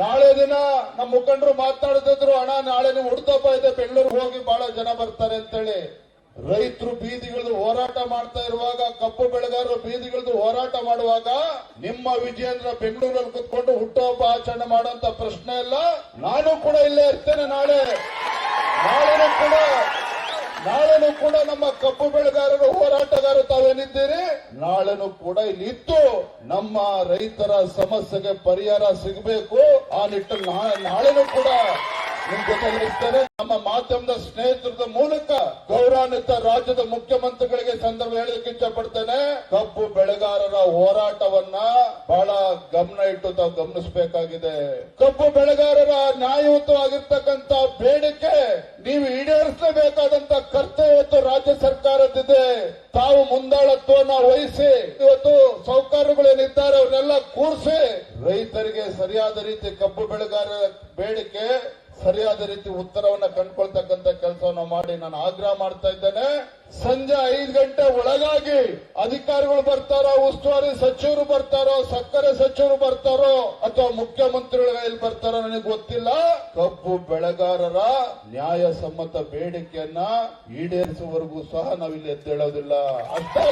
ನಾಳೆ ದಿನ ನಮ್ಮ ಮುಖಂಡರು ಮಾತಾಡ್ತಿದ್ರು ಅಣ್ಣ, ನಾಳೆ ನೀವು ಹುಡ್ತಪ್ಪ ಇದೆ ಬೆಂಗಳೂರಿಗೆ ಹೋಗಿ ಬಹಳ ಜನ ಬರ್ತಾರೆ ಅಂತೇಳಿ ರೈತರು ಬೀದಿಗಳದ್ದು ಹೋರಾಟ ಮಾಡ್ತಾ ಇರುವಾಗ ಕಪ್ಪು ಬೆಳೆಗಾರರು ಬೀದಿಗಳದ್ದು ಹೋರಾಟ ಮಾಡುವಾಗ, ನಿಮ್ಮ ವಿಜಯೇಂದ್ರ ಬೆಂಗಳೂರಲ್ಲಿ ಕುತ್ಕೊಂಡು ಹುಟ್ಟುಹಬ್ಬ ಆಚರಣೆ ಮಾಡುವಂತ ಪ್ರಶ್ನೆ ಇಲ್ಲ. ನಾನು ಕೂಡ ಇಲ್ಲೇ ಇರ್ತೇನೆ ನಾಳೆ. ನಾಳೆನೂ ಕೂಡ ನಾಳೆನೂ ಕೂಡ ನಮ್ಮ ಕಬ್ಬು ಬೆಳೆಗಾರರು, ಹೋರಾಟಗಾರರು ತಾವೇನಿದ್ದೀರಿ? ನಾಳೆನೂ ಕೂಡ ಇಲ್ಲಿ ಇತ್ತು ನಮ್ಮ ರೈತರ ಸಮಸ್ಯೆಗೆ ಪರಿಹಾರ ಸಿಗಬೇಕು. ಆ ನಿಟ್ಟಿನಲ್ಲಿ ನಾಳೆನೂ ಕೂಡ ನಿಮ್ ಜೊತೆ ನಮ್ಮ ಮಾಧ್ಯಮದ ಸ್ನೇಹಿತರದ ಮೂಲಕ ಗೌರವಾನ್ವಿತ ರಾಜ್ಯದ ಮುಖ್ಯಮಂತ್ರಿಗಳಿಗೆ ಸಂದರ್ಭ ಹೇಳಲಿಕ್ಕೆ ಇಚ್ಛಪಡ್ತೇನೆ ಕಬ್ಬು ಬೆಳೆಗಾರರ ಹೋರಾಟವನ್ನ ಬಹಳ ಗಮನ ಇಟ್ಟು ತಾವು ಗಮನಿಸಬೇಕಾಗಿದೆ. ಕಬ್ಬು ಬೆಳೆಗಾರರ ನ್ಯಾಯಯುತವಾಗಿರ್ತಕ್ಕಂತ ಬೇಡಿಕೆ ನೀವು ಈಡೇರಿಸಲೇಬೇಕಾದಂತ ಕರ್ತವ್ಯ ಇವತ್ತು ರಾಜ್ಯ ಸರ್ಕಾರದಿದೆ ತಾವು ಮುಂದಾಳತ್ವವನ್ನು ವಹಿಸಿ, ಇವತ್ತು ಸೌಕರ್ಯಗಳೇನಿದ್ದಾರೆ ಅವ್ರನ್ನೆಲ್ಲ ಕೂರಿಸಿ, ರೈತರಿಗೆ ಸರಿಯಾದ ರೀತಿ ಕಬ್ಬು ಬೆಳೆಗಾರರ ಬೇಡಿಕೆ, ಸರಿಯಾದ ರೀತಿ ಉತ್ತರವನ್ನ ಕಂಡುಕೊಳ್ತಕ್ಕಂತ ಕೆಲಸವನ್ನ ಮಾಡಿ ನಾನು ಆಗ್ರಹ ಮಾಡ್ತಾ ಇದ್ದೇನೆ. ಸಂಜೆ ಐದು ಗಂಟೆ ಒಳಗಾಗಿ ಅಧಿಕಾರಿಗಳು ಬರ್ತಾರೋ, ಉಸ್ತುವಾರಿ ಸಚಿವರು ಬರ್ತಾರೋ, ಸಕ್ಕರೆ ಸಚಿವರು ಬರ್ತಾರೋ ಅಥವಾ ಮುಖ್ಯಮಂತ್ರಿಗಳು ಎಲ್ಲಿ ಬರ್ತಾರೋ ನನಗೆ ಗೊತ್ತಿಲ್ಲ. ಕಬ್ಬು ಬೆಳೆಗಾರರ ನ್ಯಾಯಸಮ್ಮತ ಬೇಡಿಕೆಯನ್ನ ಈಡೇರಿಸುವವರೆಗೂ ಸಹ ನಾವಿಲ್ಲಿ ಎದ್ದೇಳೋದಿಲ್ಲ. ಅಷ್ಟೇ